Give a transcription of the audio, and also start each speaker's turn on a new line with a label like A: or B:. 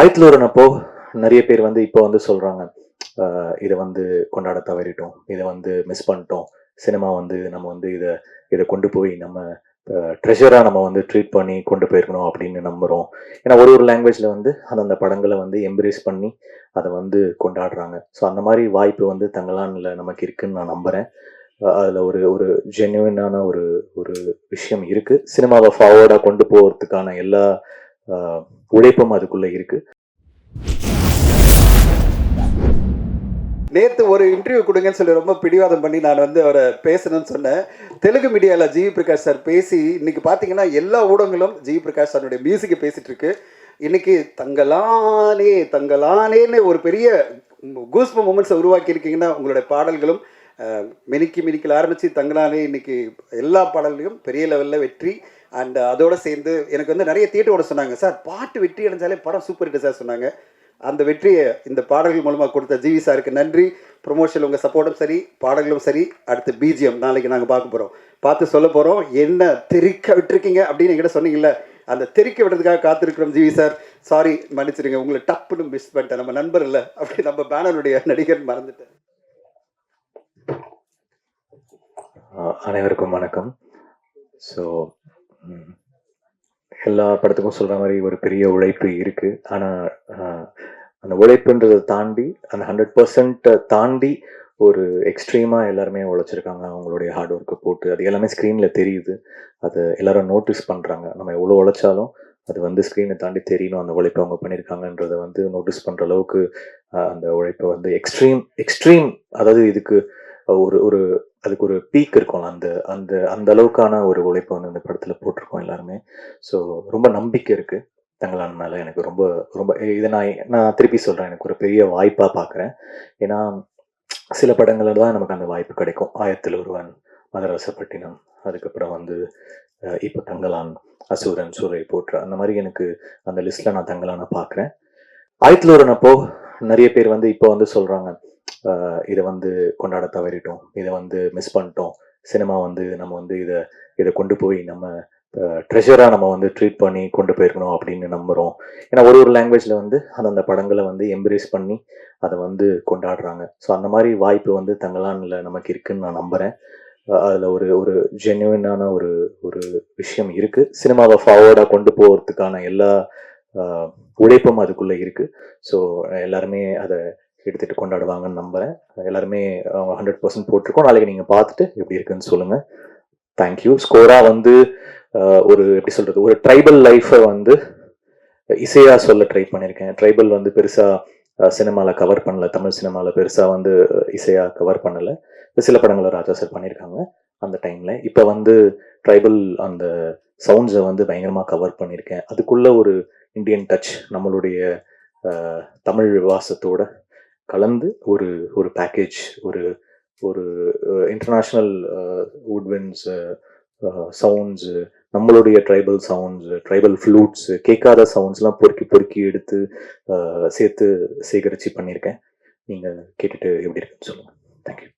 A: ஆயிரத்தி ஒருனப்போ நிறைய பேர் வந்து இப்போ வந்து சொல்கிறாங்க இதை வந்து கொண்டாட தவறிட்டோம் இதை வந்து மிஸ் பண்ணிட்டோம். சினிமா வந்து நம்ம வந்து இதை இதை கொண்டு போய் நம்ம ட்ரெஷராக நம்ம வந்து ட்ரீட் பண்ணி கொண்டு போயிருக்கணும் அப்படின்னு நம்புகிறோம் ஏன்னா ஒரு ஒரு லாங்குவேஜில் வந்து அந்தந்த படங்களை வந்து எம்ப்ரேஸ் பண்ணி அதை வந்து கொண்டாடுறாங்க. ஸோ அந்த மாதிரி வாய்ப்பு வந்து தங்களானில் நமக்கு இருக்குன்னு நான் நம்புகிறேன் அதில் ஒரு ஒரு ஜென்யூனான ஒரு ஒரு விஷயம் இருக்குது சினிமாவை ஃபார்வர்டாக கொண்டு போகிறதுக்கான எல்லா உழைப்பும் அதுக்குள்ளே இருக்கு.
B: நேத்து ஒரு இன்டர்வியூ கொடுங்கன்னு சொல்லி ரொம்ப பிடிவாதம் பண்ணி நான் வந்து அவரை பேசணும்னு சொன்னேன். தெலுங்கு மீடியாவில் ஜி பிரகாஷ் சார் பேசி இன்னைக்கு பார்த்தீங்கன்னா எல்லா ஊடகங்களும் ஜி பிரகாஷ் சாருடைய மியூசிக்கை பேசிட்டு இருக்கு. இன்னைக்கு தங்கலானே தங்கலானேன்னு ஒரு பெரிய கூஸ்ப மூமெண்ட்ஸை உருவாக்கி இருக்கீங்கன்னா உங்களுடைய பாடல்களும் மினிக்கி மினிக்கில் ஆரம்பித்து தங்கலானே இன்னைக்கு எல்லா பாடல்களையும் பெரிய லெவலில் வெற்றி அண்ட் uh, அதோட சேர்ந்து எனக்கு வந்து நிறைய தியேட்டரோட சொன்னாங்க. சார் பாட்டு வெற்றி அடைஞ்சாலே படம் சூப்பர் ஹிட் சார் சொன்னாங்க. அந்த வெற்றியை இந்த பாடல்கள் மூலமாக கொடுத்த ஜிவி சாருக்கு நன்றி. ப்ரொமோஷன் உங்கள் சப்போர்ட்டும் சரி பாடல்களும் சரி. அடுத்து பிஜிஎம் நாளைக்கு நாங்கள் பார்க்க போகிறோம் பார்த்து சொல்ல போகிறோம் என்ன தெரிக்க விட்டுருக்கீங்க அப்படின்னு என்கிட்ட சொன்னீங்கல்ல அந்த தெரிக்க விடுறதுக்காக காத்திருக்கிறோம் ஜிவி சார். சாரி மன்னிச்சிருங்க உங்களை டப்புன்னு மிஸ் பண்ணிட்டேன். நம்ம நண்பர் இல்லை அப்படி நம்ம பேனருடைய நடிகர் மறந்துட்டேன்.
A: அனைவருக்கும் வணக்கம். ஸோ எல்லா படத்துக்கும் சொல்ற மாதிரி ஒரு பெரிய உழைப்பு இருக்கு. ஆனா அந்த உழைப்புன்றதை தாண்டி அந்த ஹண்ட்ரட் பர்சன்ட் தாண்டி ஒரு எக்ஸ்ட்ரீமா எல்லாருமே உழைச்சிருக்காங்க. அவங்களுடைய ஹார்ட் ஒர்க்கை போட்டு அது எல்லாமே ஸ்க்ரீன்ல தெரியுது. அது எல்லாரும் நோட்டீஸ் பண்றாங்க. நம்ம எவ்வளோ உழைச்சாலும் அது வந்து ஸ்க்ரீனை தாண்டி தெரியணும் அந்த உழைப்பை அவங்க பண்ணியிருக்காங்கன்றத வந்து நோட்டீஸ் பண்ற அளவுக்கு அந்த உழைப்பை வந்து எக்ஸ்ட்ரீம் எக்ஸ்ட்ரீம் அதாவது இதுக்கு ஒரு ஒரு அதுக்கு ஒரு பீக் இருக்கும். அந்த அந்த அந்த அளவுக்கான ஒரு உழைப்பை வந்து இந்த படத்தில் போட்டிருக்கோம் எல்லாருமே. ஸோ ரொம்ப நம்பிக்கை இருக்குது தங்களான் மேலே எனக்கு ரொம்ப ரொம்ப இதை நான் நான் திருப்பி சொல்கிறேன் எனக்கு ஒரு பெரிய வாய்ப்பாக பார்க்குறேன் ஏன்னா சில படங்களில் தான் நமக்கு அந்த வாய்ப்பு கிடைக்கும். ஆயத்தில் ஒருவன் மதரசப்பட்டினம் அதுக்கப்புறம் வந்து இப்போ தங்கலான் அசூரன் சூரை போற்ற அந்த மாதிரி எனக்கு அந்த லிஸ்ட்டில் நான் தங்கலான பார்க்குறேன் ஆயத்தில் ஒருவன் அப்போ நிறைய பேர் வந்து இப்போ வந்து சொல்கிறாங்க இதை வந்து கொண்டாட தவறிட்டோம். இதை வந்து மிஸ் பண்ணிட்டோம். சினிமா வந்து நம்ம வந்து இதை இதை கொண்டு போய் நம்ம ட்ரெஷராக நம்ம வந்து ட்ரீட் பண்ணி கொண்டு போயிருக்கணும் அப்படின்னு நம்புகிறோம் ஏன்னா ஒரு ஒரு லாங்குவேஜில் வந்து அந்தந்த படங்களை வந்து எம்ப்ரேஸ் பண்ணி அதை வந்து கொண்டாடுறாங்க. ஸோ அந்த மாதிரி வாய்ப்பு வந்து தங்கலான்ல நமக்கு இருக்குன்னு நான் நம்புகிறேன் அதில் ஒரு ஒரு ஜென்யூனான ஒரு ஒரு விஷயம் இருக்குது சினிமாவை ஃபார்வர்டாக கொண்டு போகிறதுக்கான எல்லா உழைப்பும் அதுக்குள்ளே இருக்குது ஸோ எல்லாருமே அதை எடுத்துட்டு கொண்டாடுவாங்கன்னு நம்புறேன். எல்லாருமே அவங்க ஹண்ட்ரட் பர்சன்ட் போட்டிருக்கோம். நாளைக்கு நீங்க பார்த்துட்டு எப்படி இருக்குன்னு சொல்லுங்க. தேங்க்யூ ஸ்கோரா வந்து ஒரு எப்படி சொல்றது ஒரு ட்ரைபல் லைஃப்பை வந்து இசையா சொல்ல ட்ரை பண்ணியிருக்கேன் ட்ரைபல் வந்து பெருசா சினிமாவில் கவர் பண்ணல. தமிழ் சினிமாவில் பெருசா வந்து இசையாக இசையா கவர் பண்ணலை. சில படங்களை ராஜா சார் பண்ணியிருக்காங்க அந்த டைம்ல இப்போ வந்து ட்ரைபல் அந்த சவுண்ட்ஸை வந்து பயங்கரமாக கவர் பண்ணியிருக்கேன் அதுக்குள்ள ஒரு இந்தியன் டச் நம்மளுடைய தமிழ் வாசத்தோட கலந்து ஒரு ஒரு பேக்கேஜ் ஒரு ஒரு இன்டர்நேஷ்னல் வுட்வின்ஸ் சவுண்ட்ஸு நம்மளுடைய ட்ரைபல் சவுண்ட்ஸ் ட்ரைபல் ஃப்ளூட்ஸ் கேட்காத சவுண்ட்ஸ்லாம் பொறுக்கி பொறுக்கி எடுத்து சேர்த்து சேகரித்து பண்ணியிருக்கேன். நீங்கள் கேட்டுட்டு எப்படி இருக்குன்னு சொல்லுங்கள் தேங்க்யூ